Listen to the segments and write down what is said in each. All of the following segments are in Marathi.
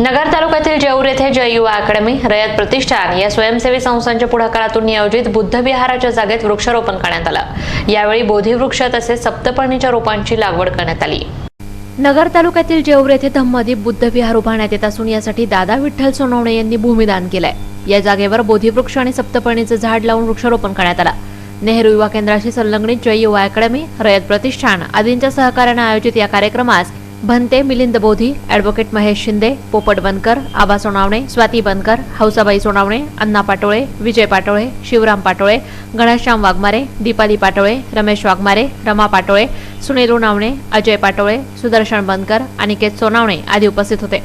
नगर तालुक्यातील जेऊर येथे जय युवा अकॅडमी रयत प्रतिष्ठान या स्वयंसेवी संस्थांच्या पुढाकारातून नियोजित बुद्ध विहाराच्या जागेत वृक्षारोपण करण्यात आलं. यावेळी बोधिवृक्ष तसेच सप्तपर्णीच्या रोपांची लागवड करण्यात आली. नगर तालुक्यातील जेऊर येथे धम्मदीप बुद्ध विहार उभारण्यात येत असून यासाठी दादा विठ्ठल सोनवणे यांनी भूमिदान केलंय. या जागेवर बोधीवृक्ष आणि सप्तपर्णीचं झाड लावून वृक्षारोपण करण्यात आलं. नेहरू युवा केंद्राशी संलग्नित जय युवा अकॅडमी रयत प्रतिष्ठान आदींच्या सहकार्यानं आयोजित या कार्यक्रमास भंते मिलिंद बोधी ॲडव्होकेट महेश शिंदे पोपट बनकर आबा सोनावणे स्वाती बनकर हौसाबाई सोनावणे अण्णा पाटोळे विजय पाटोळे शिवराम पाटोळे घनश्याम वाघमारे दीपाली पाटोळे रमेश वाघमारे रमा पाटोळे सुनील उनावणे अजय पाटोळे सुदर्शन बनकर अनिकेत सोनावणे आदी उपस्थित होते.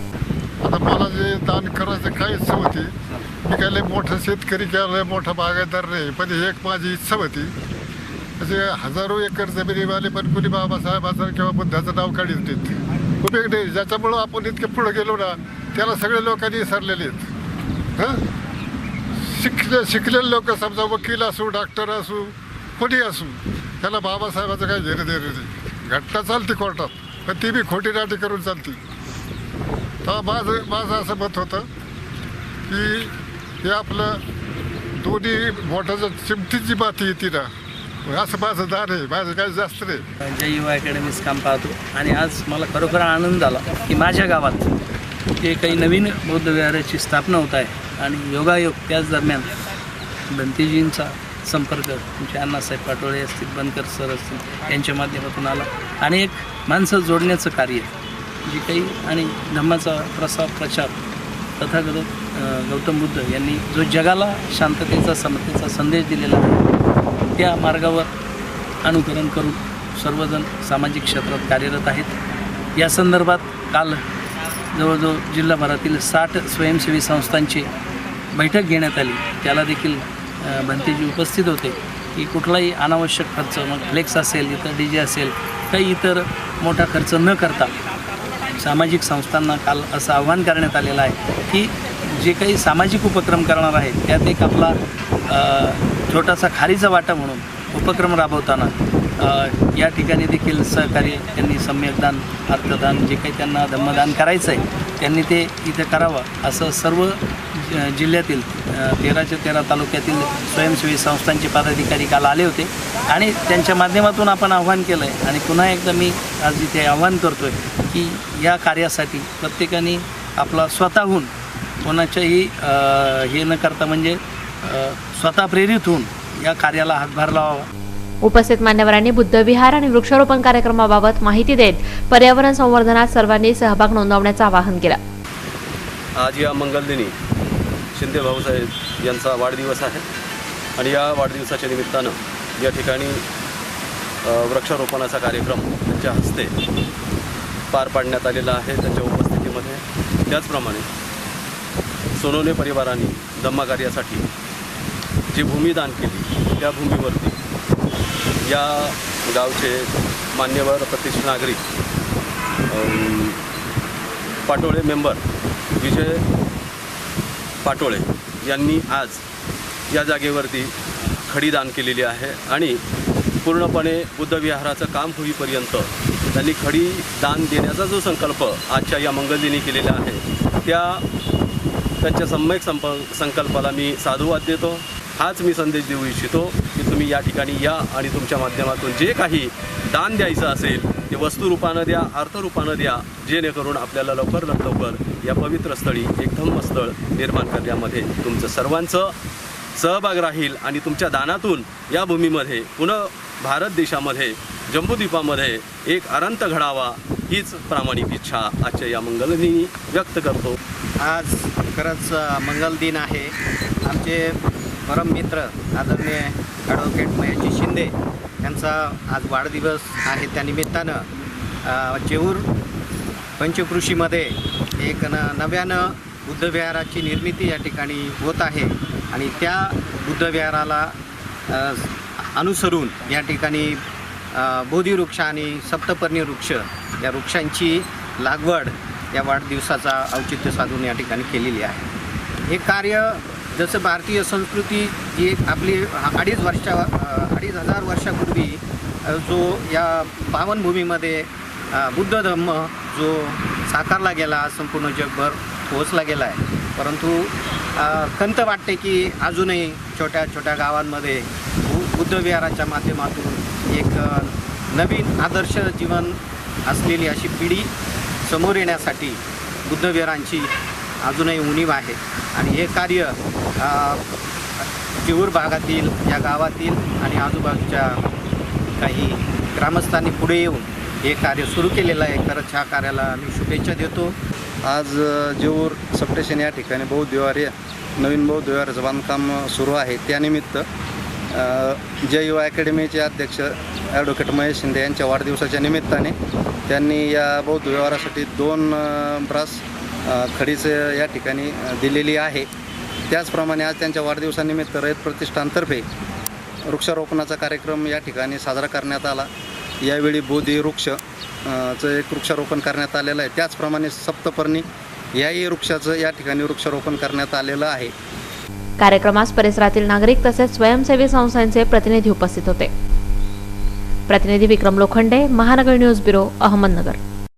आता मला जे दान करायचं काही इच्छा होती मी काय लय मोठं शेतकरी काय लय मोठा बागायतदार नाही पण एक माझी इच्छा होती. असे हजारो एकर जमिनीवाले पण कुणी बाबासाहेबाचं किंवा बुद्धाचं नाव काढीत नाहीत. उपयोग नाही. ज्याच्यामुळं आपण इतके पुढं गेलो ना त्याला सगळे लोकांनी विसरलेले आहेत. हां? शिकले शिकलेले लोक समजा वकील असू डॉक्टर असू कोणी असू त्याला बाबासाहेबाचं काही घेणं देणं नाही. घटना चालते कोर्टात पण ती बी खोटी नाटी करून चालती. तर माझं माझं असं मत होतं की हे आपलं दोन्ही बोटाच्या चिमटीची माती येते ना. असं माझं दार आहे. माझं काही जास्त नाही. जय युवा अकॅडमीच काम पाहतो. आणि आज मला खरोखर आनंद झाला की माझ्या गावात जे काही नवीन बौद्ध विहाराची स्थापना होत आहे. आणि योगायोग त्याच दरम्यान बंतेजींचा संपर्क तुमचे अण्णासाहेब पाटोळे असतील बनकर सर असतील यांच्या माध्यमातून आला. आणि एक माणसं जोडण्याचं कार्य जे काही आणि धम्माचा प्रसार प्रचार तथागत गौतम बुद्ध यांनी जो जगाला शांततेचा समतेचा संदेश दिलेला आहे त्या मार्गावर अनुकरण करून सर्वजण सामाजिक क्षेत्रात कार्यरत आहेत. या संदर्भात काल जवळजवळ जिल्हाभरातील साठ स्वयंसेवी संस्थांची बैठक घेण्यात आली. त्याला देखील भंतेजी उपस्थित होते की कुठलाही अनावश्यक खर्च मग फ्लेक्स असेल इतर डी जे असेल काही इतर मोठा खर्च न करता सामाजिक संस्थांना काल असं आव्हान करण्यात आलेलं आहे की जे काही सामाजिक उपक्रम करणार आहेत त्यात एक आपला छोटासा खारीचा वाटा म्हणून उपक्रम राबवताना या ठिकाणी देखील सहकार्य त्यांनी सम्यकदान अर्थदान जे काही त्यांना धम्मदान करायचं आहे त्यांनी ते इथे करावं. असं सर्व जिल्ह्यातील तेराच्या तेरा तालुक्यातील स्वयंसेवी संस्थांचे पदाधिकारी काल आले होते आणि त्यांच्या माध्यमातून आपण आव्हान केलं आहे आणि पुन्हा एकदा मी आज इथे आव्हान करतो आहे की या कार्यासाठी प्रत्येकाने आपला स्वतःहून कोणाच्याही हे न करता म्हणजे स्वतः प्रेरित होऊन या कार्याला हातभार लावावा. उपस्थित मान्यवरांनी बुद्ध विहार आणि वृक्षारोपण कार्यक्रमाबाबत माहिती देत पर्यावरण संवर्धनात सर्वांनी सहभाग नोंदवण्याचं आवाहन केलं. आज या मंगलदिनी शिंदे भाऊसाहेब यांचा वाढदिवस आहे आणि या वाढदिवसाच्या निमित्तानं या ठिकाणी वृक्षारोपणाचा कार्यक्रम त्यांच्या हस्ते पार पाडण्यात आलेला आहे. त्यांच्या उपस्थितीमध्ये त्याचप्रमाणे सोनवणे परिवाराने धम्मा कार्यासाठी जी भूमी दान केली त्या भूमीवरती या गावचे मान्यवर प्रतिष्ठ नागरिक पाटोळे मेंबर विजय पाटोळे यांनी आज या जागेवरती खडी दान केलेली आहे आणि पूर्णपणे बुद्धविहाराचं काम होईपर्यंत त्यांनी खडी दान देण्याचा जो संकल्प आजच्या या मंगलदिनी केलेला आहे त्या त्यांच्या सम्यक संप संकल्पाला मी साधुवाद देतो. हाच मी संदेश देऊ इच्छितो की तुम्ही या ठिकाणी या आणि तुमच्या माध्यमातून जे काही दान द्यायचं असेल ते वस्तुरूपानं द्या अर्थरूपानं द्या जेणेकरून आपल्याला लवकरात लवकर या पवित्र स्थळी एक धम्मस्थळ निर्माण करण्यामध्ये तुमचं सर्वांचं सहभाग राहील आणि तुमच्या दानातून या भूमीमध्ये पुन्हा भारत देशामध्ये जम्बूद्वीपामध्ये एक अरंत घडावा हीच प्रामाणिक इच्छा आजच्या या मंगलदिनी व्यक्त करतो. आज खरंच मंगल दिन आहे. आमचे परम मित्र आदरणीय ॲडव्होकेट महेशजी शिंदे यांचा आज वाढदिवस आहे. त्यानिमित्तानं चेऊर पंचकृषीमध्ये एक न नव्यानं बुद्धविहाराची निर्मिती या ठिकाणी होत आहे. आणि त्या बुद्धविहाराला अनुसरून या ठिकाणी अ, बोधिवृक्ष आणि सप्तपर्णी वृक्ष या वृक्षांची लागवड या वाढदिवसाचा औचित्य साधून या ठिकाणी केलेली आहे. हे कार्य जसं भारतीय संस्कृती जी आपली अडीच वर्षा अडीच हजार वर्षापूर्वी जो या पावनभूमीमध्ये बुद्ध धम्म जो साकारला गेला संपूर्ण जगभर पोहोचला गेला आहे. परंतु खंत वाटते की अजूनही छोट्या छोट्या गावांमध्ये बु- बुद्धविहाराच्या माध्यमातून एक नवीन आदर्श जीवन असलेली अशी पिढी समोर येण्यासाठी बुद्धविहारांची अजूनही उणीव आहे. आणि हे कार्य चिऊर भागातील या गावातील आणि आजूबाजूच्या काही ग्रामस्थांनी पुढे येऊन हे कार्य सुरू केलेलं आहे. खरंच ह्या कार्याला आम्ही शुभेच्छा देतो. आज जेऊर सबस्टेशन या ठिकाणी बौद्ध विहार नवीन बौद्ध विहाराचं बांधकाम सुरू आहे. त्यानिमित्त जय युवा अकॅडमीचे अध्यक्ष ॲडव्होकेट महेश शिंदे यांच्या वाढदिवसाच्या निमित्ताने त्यांनी या बौद्ध व्यवहारासाठी दोन ब्रास खडीच या ठिकाणी दिलेली आहे. त्याचप्रमाणे आज त्यांच्या वाढदिवसानिमित्त रयत प्रतिष्ठानतर्फे वृक्षारोपणाचा कार्यक्रम या ठिकाणी साजरा करण्यात आला. यावेळी बोधी वृक्ष चं एक वृक्षारोपण करण्यात आलेलं आहे. त्याचप्रमाणे सप्तपर्णी याही वृक्षाचं या ठिकाणी वृक्षारोपण करण्यात आलेलं आहे. कार्यक्रमास परिसरातील नागरिक तसेच स्वयंसेवी संस्थांचे प्रतिनिधी उपस्थित होते. प्रतिनिधी विक्रम लोखंडे महानगर न्यूज ब्युरो अहमदनगर.